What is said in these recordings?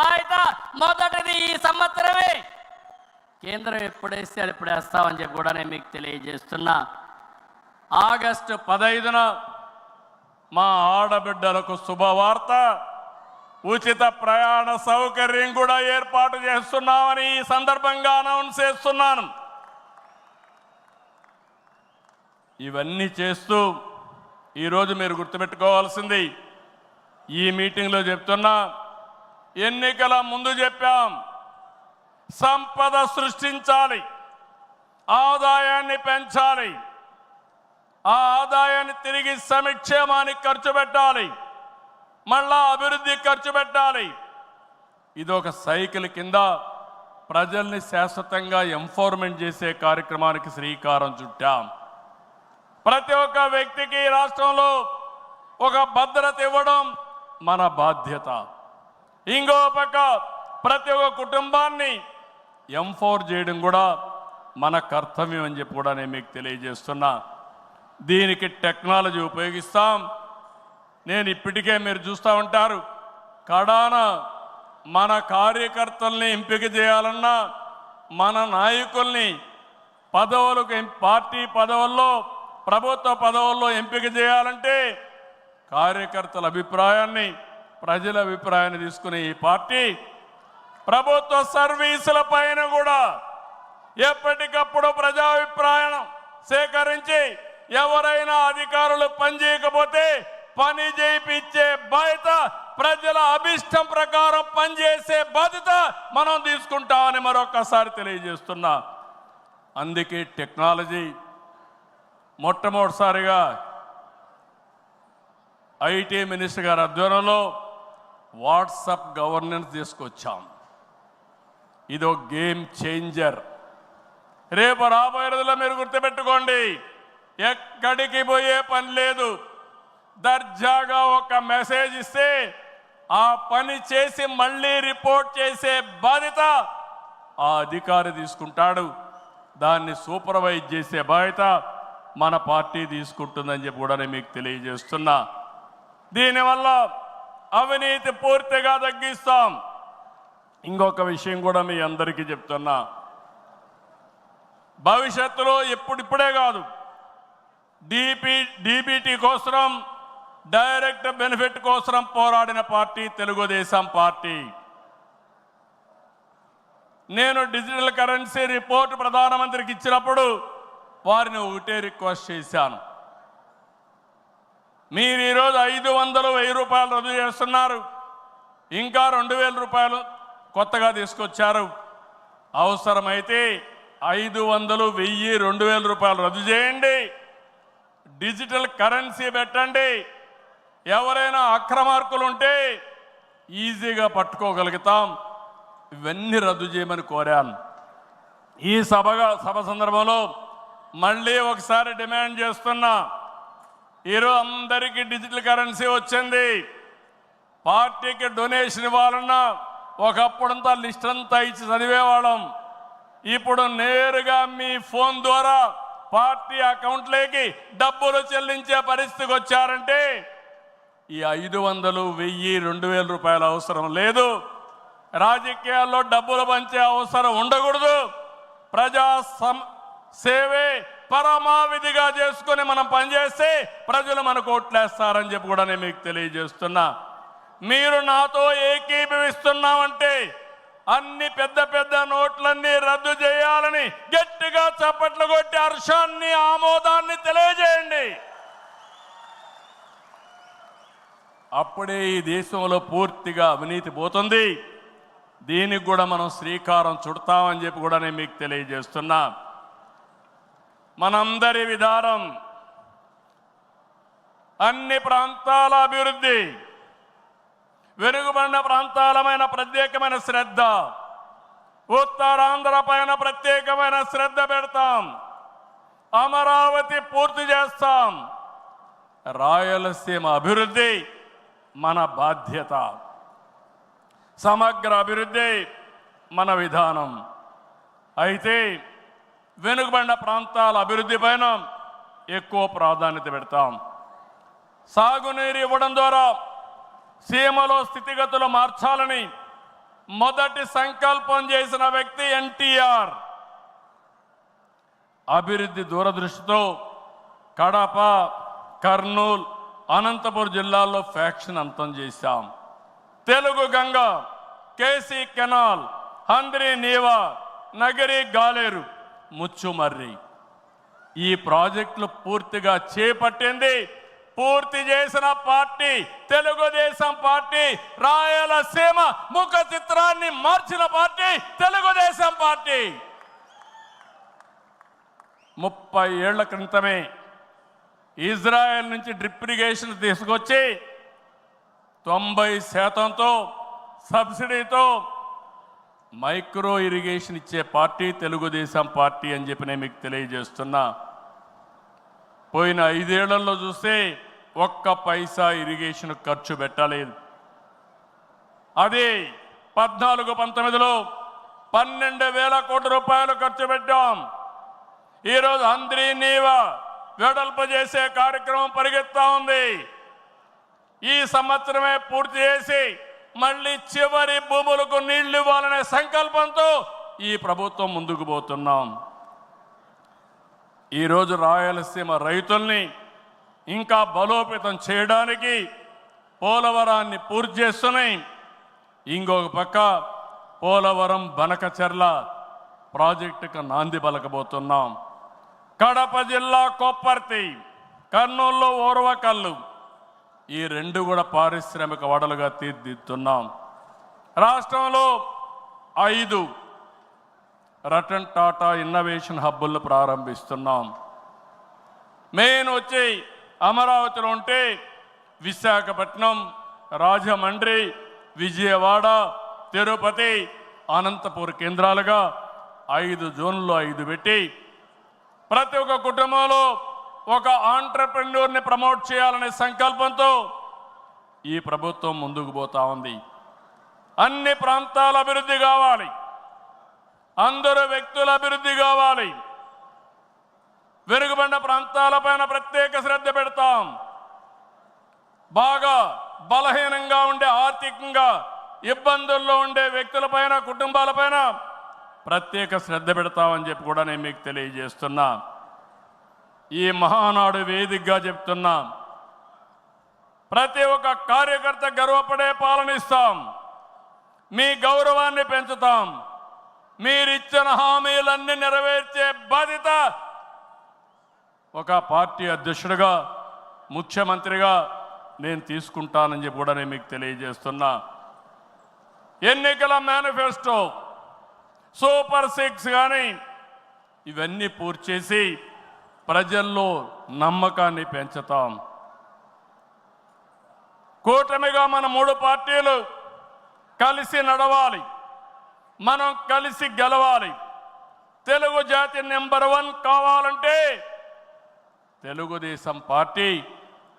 బాధ్యత మొదటిది ఈ సంవత్సరమే. కేంద్రం ఎప్పుడేస్తే అది వేస్తామని చెప్పి కూడా నేను మీకు తెలియజేస్తున్నా. ఆగస్టు పదైదున మా ఆడబిడ్డలకు శుభవార్త ఉచిత ప్రయాణ సౌకర్యం కూడా ఏర్పాటు చేస్తున్నామని ఈ సందర్భంగా అనౌన్స్ చేస్తున్నాను. ఇవన్నీ చేస్తూ ఈరోజు మీరు గుర్తుపెట్టుకోవాల్సింది ఈ మీటింగ్లో చెప్తున్నా ఎన్నికల ముందు చెప్పాం సంపద సృష్టించాలి ఆదాయాన్ని పెంచాలి ఆ ఆదాయాన్ని తిరిగి సంక్షేమానికి ఖర్చు పెట్టాలి మళ్ళా అభివృద్ధి ఖర్చు పెట్టాలి. ఇది ఒక సైకిల్ కింద ప్రజల్ని శాశ్వతంగా ఎంఫోర్మెంట్ చేసే కార్యక్రమానికి శ్రీకారం చుట్టాం. ప్రతి ఒక్క వ్యక్తికి రాష్ట్రంలో ఒక భద్రత ఇవ్వడం మన బాధ్యత. ఇంకో పక్క ప్రతి ఒక్క కుటుంబాన్ని ఎంఫోర్ చేయడం కూడా మన కర్తవ్యం అని చెప్పి కూడా నేను మీకు తెలియజేస్తున్నా. దీనికి టెక్నాలజీ ఉపయోగిస్తాం. నేను ఇప్పటికే మీరు చూస్తూ ఉంటారు. కడాన మన కార్యకర్తల్ని ఎంపిక చేయాలన్నా మన నాయకుల్ని పదవులకు పార్టీ పదవుల్లో ప్రభుత్వ పదవుల్లో ఎంపిక చేయాలంటే కార్యకర్తల అభిప్రాయాన్ని ప్రజల అభిప్రాయాన్ని తీసుకునే ఈ పార్టీ ప్రభుత్వ సర్వీసుల పైన కూడా ఎప్పటికప్పుడు ప్రజాభిప్రాయం సేకరించి ఎవరైనా అధికారులు పనిచేయకపోతే పని చేయించే బాధ్యత ప్రజల అభిష్టం ప్రకారం పనిచేసే బాధ్యత మనం తీసుకుంటామని మరొకసారి తెలియజేస్తున్నా. అందుకే టెక్నాలజీ మొట్టమొదటిసారిగా ఐటీ మినిస్టర్ గారి ఆధ్వర్యంలో వాట్సప్ గవర్నెన్స్ తీసుకొచ్చాం. ఇది ఒక గేమ్ చేంజర్. రేపు రాబోయే రోజుల్లో మీరు గుర్తుపెట్టుకోండి ఎక్కడికి పోయే పని లేదు. దర్జాగా ఒక మెసేజ్ ఇస్తే ఆ పని చేసి మళ్ళీ రిపోర్ట్ చేసే బాధ్యత ఆ అధికారి తీసుకుంటాడు. దాన్ని సూపర్వైజ్ చేసే బాధ్యత మన పార్టీ తీసుకుంటుందని చెప్పి కూడా నేను మీకు తెలియజేస్తున్నా. దీనివల్ల అవినీతి పూర్తిగా తగ్గిస్తాం. ఇంకొక విషయం కూడా మీ అందరికీ చెప్తున్నా. భవిష్యత్తులో ఎప్పుడిప్పుడే కాదు డిపి డిబిటీ కోసం డైరెక్ట్ బెనిఫిట్ కోసం పోరాడిన పార్టీ తెలుగుదేశం పార్టీ. నేను డిజిటల్ కరెన్సీ రిపోర్ట్ ప్రధానమంత్రికి ఇచ్చినప్పుడు వారిని ఒకటే రిక్వెస్ట్ చేశాను. మీరు ఈరోజు ఐదు వందలు వెయ్యి రూపాయలు రద్దు చేస్తున్నారు. ఇంకా రెండు వేల రూపాయలు కొత్తగా తీసుకొచ్చారు. అవసరమైతే ఐదు వందలు వెయ్యి రెండు వేల రూపాయలు రద్దు చేయండి. డిజిటల్ కరెన్సీ పెట్టండి. ఎవరైనా అక్రమార్కులు ఉంటే ఈజీగా పట్టుకోగలుగుతాం. ఇవన్నీ రద్దు చేయమని కోరాను. ఈ సభగా సభ సందర్భంలో మళ్ళీ ఒకసారి డిమాండ్ చేస్తున్నా. ఈరోజు అందరికీ డిజిటల్ కరెన్సీ వచ్చింది. పార్టీకి డొనేషన్ ఇవ్వాలన్నా ఒకప్పుడంతా లిస్ట్ అంతా ఇచ్చి చదివేవాళ్ళం. ఇప్పుడు నేరుగా మీ ఫోన్ ద్వారా పార్టీ అకౌంట్లోకి డబ్బులు చెల్లించే పరిస్థితికి వచ్చారంటే ఈ ఐదు వందలు వెయ్యి రెండు వేల రూపాయల అవసరం లేదు. రాజకీయాల్లో డబ్బులు పంచే అవసరం ఉండకూడదు. ప్రజా సం సేవే పరమావిధిగా చేసుకొని మనం పనిచేస్తే ప్రజలు మనకు ఓట్లేస్తారని చెప్పి కూడా నేను మీకు తెలియజేస్తున్నా. మీరు నాతో ఏకీభవిస్తున్నామంటే అన్ని పెద్ద పెద్ద నోట్లన్నీ రద్దు చేయాలని గట్టిగా చప్పట్లు కొట్టి హర్షాన్ని ఆమోదాన్ని తెలియజేయండి. అప్పుడే ఈ దేశంలో పూర్తిగా అవినీతి పోతుంది. దీనికి కూడా మనం శ్రీకారం చుడతామని చెప్పి కూడా నేను మీకు తెలియజేస్తున్నా. మనందరి విధానం. అన్ని ప్రాంతాల అభివృద్ధి. వెనుగుబడిన ప్రాంతాలమైన ప్రత్యేకమైన శ్రద్ధ. ఉత్తరాంధ్ర పైన ప్రత్యేకమైన శ్రద్ధ పెడతాం. అమరావతి పూర్తి చేస్తాం. రాయలసీమ అభివృద్ధి మన బాధ్యత. సమగ్ర అభివృద్ధి మన విధానం. అయితే వెనుకబడిన ప్రాంతాల అభివృద్ధి పైన ఎక్కువ ప్రాధాన్యత పెడతాం. సాగునీరు ఇవ్వడం ద్వారా సీమలో స్థితిగతులు మార్చాలని మొదటి సంకల్పం చేసిన వ్యక్తి ఎన్టీఆర్. అభివృద్ధి దూరదృష్టితో కడప కర్నూలు అనంతపురం జిల్లాల్లో ఫ్యాక్షన్ అంతం చేశాం. Telugu Ganga KC canal Handri Neeva Nagari Galeru. Muchumarri. ఈ ప్రాజెక్టులు పూర్తిగా చేపట్టింది పూర్తి చేసిన పార్టీ తెలుగుదేశం పార్టీ రాయలసీమ ముఖ చిత్రాన్ని మార్చిన పార్టీ తెలుగుదేశం పార్టీ. ముప్పై ఏళ్ళ క్రితమే ఇజ్రాయెల్ నుంచి డ్రిప్ ఇరిగేషన్ తీసుకొచ్చి తొంభై శాతంతో సబ్సిడీతో మైక్రో ఇరిగేషన్ ఇచ్చే పార్టీ తెలుగుదేశం పార్టీ అని చెప్పి నేను మీకు తెలియజేస్తున్నా. పోయిన ఐదేళ్ళలో చూస్తే ఒక్క పైసా ఇరిగేషన్ ఖర్చు పెట్టలేదు. అదే పద్నాలుగు పంతొమ్మిదిలో పన్నెండు వేల కోట్ల రూపాయలు ఖర్చు పెట్టాం. ఈరోజు అంద్రీ నీవా వెడల్పు చేసే కార్యక్రమం పరిగెత్తా ఉంది. ఈ సంవత్సరమే పూర్తి చేసి మళ్ళీ చివరి భూములకు నీళ్ళు ఇవ్వాలనే సంకల్పంతో ఈ ప్రభుత్వం ముందుకు పోతున్నాం. ఈరోజు రాయలసీమ రైతుల్ని ఇంకా బలోపేతం చేయడానికి పోలవరాన్ని పూర్తి చేస్తున్నాయి. ఇంకొక పక్క పోలవరం బనకచెర్ల ప్రాజెక్టుకు నాంది పలకబోతున్నాం. కడప జిల్లా కొప్పర్తి కర్నూలులో ఓర్వకల్లు ఈ రెండు కూడా పారిశ్రామిక వడలుగా తీర్దిద్దుతున్నాం రాష్ట్రంలో ఐదు రతన్ టాటా ఇన్నోవేషన్ హబ్బులను ప్రారంభిస్తున్నాం. మెయిన్ వచ్చి అమరావతిలో ఉంటే విశాఖపట్నం రాజమండ్రి విజయవాడ తిరుపతి అనంతపూర్ కేంద్రాలుగా ఐదు జోన్లు ఐదు పెట్టి ప్రతి ఒక్క కుటుంబంలో ఒక ఆంటర్ప్రెన్యూర్ని ప్రమోట్ చేయాలనే సంకల్పంతో ఈ ప్రభుత్వం ముందుకు పోతా ఉంది. అన్ని ప్రాంతాల అభివృద్ధి కావాలి. అందరు వ్యక్తుల అభివృద్ధి కావాలి. వెనుకబడిన ప్రాంతాలపైన ప్రత్యేక శ్రద్ధ పెడతాం. బాగా బలహీనంగా ఉండే ఆర్థికంగా ఇబ్బందుల్లో ఉండే వ్యక్తులపైన కుటుంబాలపైన ప్రత్యేక శ్రద్ధ పెడతామని చెప్పి కూడా నేను మీకు తెలియజేస్తున్నా. ఈ మహానాడు వేదికగా చెప్తున్నా. ప్రతి ఒక్క కార్యకర్త గర్వపడే పాలనిస్తాం మీ గౌరవాన్ని పెంచుతాం. మీరిచ్చిన హామీలన్నీ నెరవేర్చే బాధ్యత ఒక పార్టీ అధ్యక్షుడిగా ముఖ్యమంత్రిగా నేను తీసుకుంటానని చెప్పి కూడా నేను మీకు తెలియజేస్తున్నా. ఎన్నికల మేనిఫెస్టో సూపర్ సిక్స్ కానీ ఇవన్నీ పూర్తి చేసి ప్రజల్లో నమ్మకాన్ని పెంచుతాం. కూటమిగా మన మూడు పార్టీలు కలిసి నడవాలి. మనం కలిసి గెలవాలి. తెలుగు జాతి నెంబర్ వన్ కావాలంటే తెలుగుదేశం పార్టీ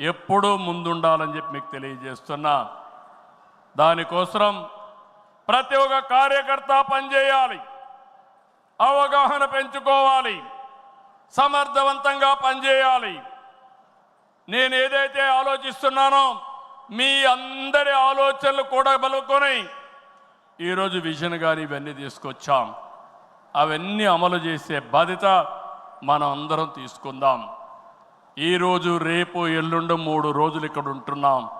ఎప్పుడూ ముందుండాలని చెప్పి మీకు తెలియజేస్తున్నా. దానికోసం ప్రతి ఒక్క కార్యకర్త పనిచేయాలి. అవగాహన పెంచుకోవాలి. సమర్థవంతంగా పనిచేయాలి. నేను ఏదైతే ఆలోచిస్తున్నానో మీ అందరి ఆలోచనలు కూడా బలుకొని ఈరోజు విజన్ గాని ఇవన్నీ తీసుకొచ్చాం. అవన్నీ అమలు చేసే బాధ్యత మనం అందరం తీసుకుందాం. ఈరోజు రేపు ఎల్లుండి మూడు రోజులు ఇక్కడ ఉంటున్నాం.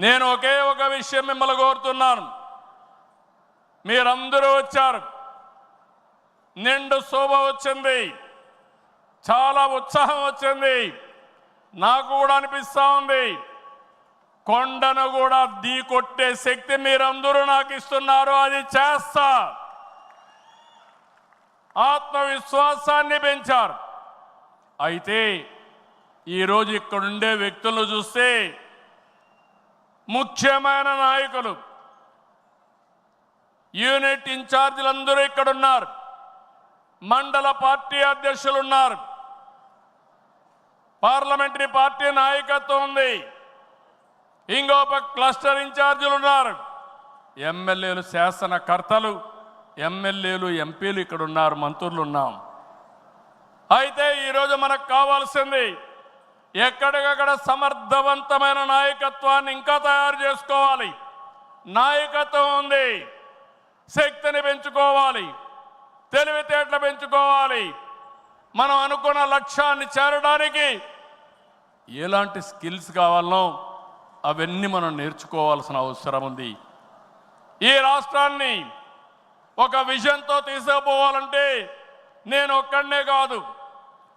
నేను ఒకే ఒక విషయం మిమ్మల్ని కోరుతున్నాను. మీరందరూ వచ్చారు. నిండు శోభ వచ్చింది. చాలా ఉత్సాహం వచ్చింది. నాకు కూడా అనిపిస్తా ఉంది. కొండను కూడా దీ కొట్టే శక్తి మీరందరూ నాకు ఇస్తున్నారు. అది చేస్తా. ఆత్మవిశ్వాసాన్ని పెంచారు. అయితే ఈరోజు ఇక్కడుండే వ్యక్తులను చూస్తే ముఖ్యమైన నాయకులు యూనిట్ ఇన్ఛార్జీలందరూ ఇక్కడ ఉన్నారు మండల పార్టీ అధ్యక్షులు ఉన్నారు పార్లమెంటరీ పార్టీ నాయకత్వం ఉంది. ఇంకో క్లస్టర్ ఇన్ఛార్జీలు ఉన్నారు. ఎమ్మెల్యేలు శాసనకర్తలు ఎమ్మెల్యేలు ఎంపీలు ఇక్కడ ఉన్నారు మంత్రులు ఉన్నాం అయితే ఈరోజు మనకు కావాల్సింది ఎక్కడికక్కడ సమర్థవంతమైన నాయకత్వాన్ని ఇంకా తయారు చేసుకోవాలి. నాయకత్వం ఉంది. శక్తిని పెంచుకోవాలి. తెలివితేటలు పెంచుకోవాలి. మనం అనుకున్న లక్ష్యాన్ని చేరడానికి ఎలాంటి స్కిల్స్ కావాలనో అవన్నీ మనం నేర్చుకోవాల్సిన అవసరం ఉంది. ఈ రాష్ట్రాన్ని ఒక విజన్తో తీసుకుపోవాలంటే నేను ఒక్కడనే కాదు.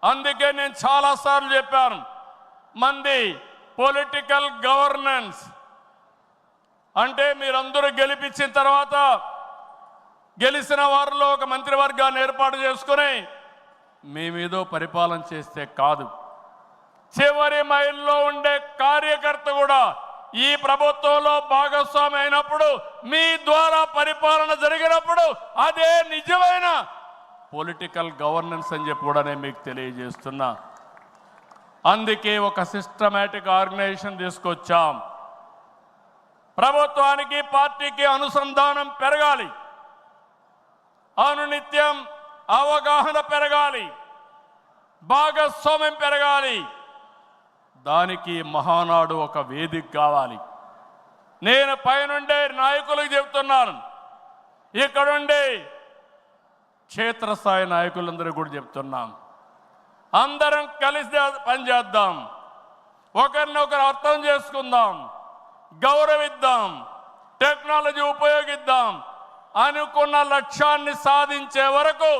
అందుకే నేను చాలాసార్లు చెప్పాను మంది పొలిటికల్ గవర్నెన్స్ అంటే మీరందరూ గెలిపించిన తర్వాత గెలిచిన వారిలో ఒక మంత్రివర్గాన్ని ఏర్పాటు చేసుకుని మేమేదో పరిపాలన చేస్తే కాదు. చివరి మైల్లో ఉండే కార్యకర్త కూడా ఈ ప్రభుత్వంలో భాగస్వామి అయినప్పుడు మీ ద్వారా పరిపాలన జరిగినప్పుడు అదే నిజమైన పొలిటికల్ గవర్నెన్స్ అని చెప్పి కూడా నేను మీకు తెలియజేస్తున్నా. అందుకే ఒక సిస్టమేటిక్ ఆర్గనైజేషన్ తీసుకొచ్చాం. ప్రభుత్వానికి పార్టీకి అనుసంధానం పెరగాలి. అనునిత్యం అవగాహన పెరగాలి. భాగస్వామ్యం పెరగాలి. దానికి మహానాడు ఒక వేదిక కావాలి. నేను పైనుండే నాయకులకు చెప్తున్నాను. ఇక్కడుండే క్షేత్రస్థాయి నాయకులందరూ కూడా చెప్తున్నాం అందరం కలిసి పనిచేద్దాం ఒకరినొకరు అర్థం చేసుకుందాం. గౌరవిద్దాం. టెక్నాలజీ ఉపయోగిద్దాం. అనుకున్న లక్ష్యాన్ని సాధించే వరకు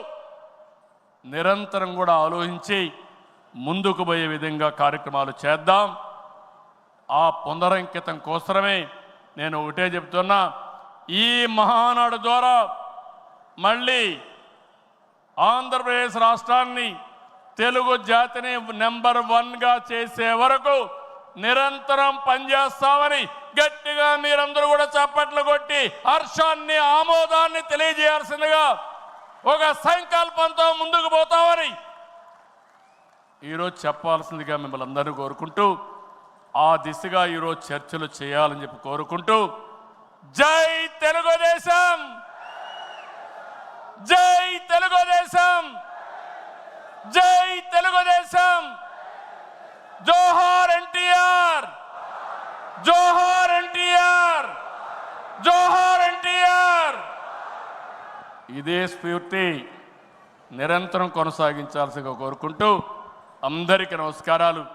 నిరంతరం కూడా ఆలోచించి ముందుకు పోయే విధంగా కార్యక్రమాలు చేద్దాం. ఆ పునరంకితం కోసమే నేను ఒకటే చెప్తున్నా. ఈ మహానాడు ద్వారా మళ్ళీ ఆంధ్రప్రదేశ్ రాష్ట్రాన్ని తెలుగు జాతిని నెంబర్ వన్గా చేసే వరకు నిరంతరం పనిచేస్తామని గట్టిగా మీరందరూ కూడా చప్పట్లు కొట్టి హర్షాన్ని ఆమోదాన్ని తెలియజేయాల్సిందిగా ఒక సంకల్పంతో ముందుకు పోతామని ఈరోజు చెప్పాల్సిందిగా మిమ్మల్ని అందరూ కోరుకుంటూ ఆ దిశగా ఈరోజు చర్చలు చేయాలని చెప్పి కోరుకుంటూ జై తెలుగుదేశం! జై తెలుగుదేశం! జై తెలుగుదేశం! జోహార్ ఎన్టీఆర్! జోహార్ ఎన్టీఆర్! జోహార్ ఎన్టీఆర్! ఇదే స్ఫూర్తి నిరంతరం కొనసాగించాల్సిగా కోరుకుంటూ అందరికీ నమస్కారాలు.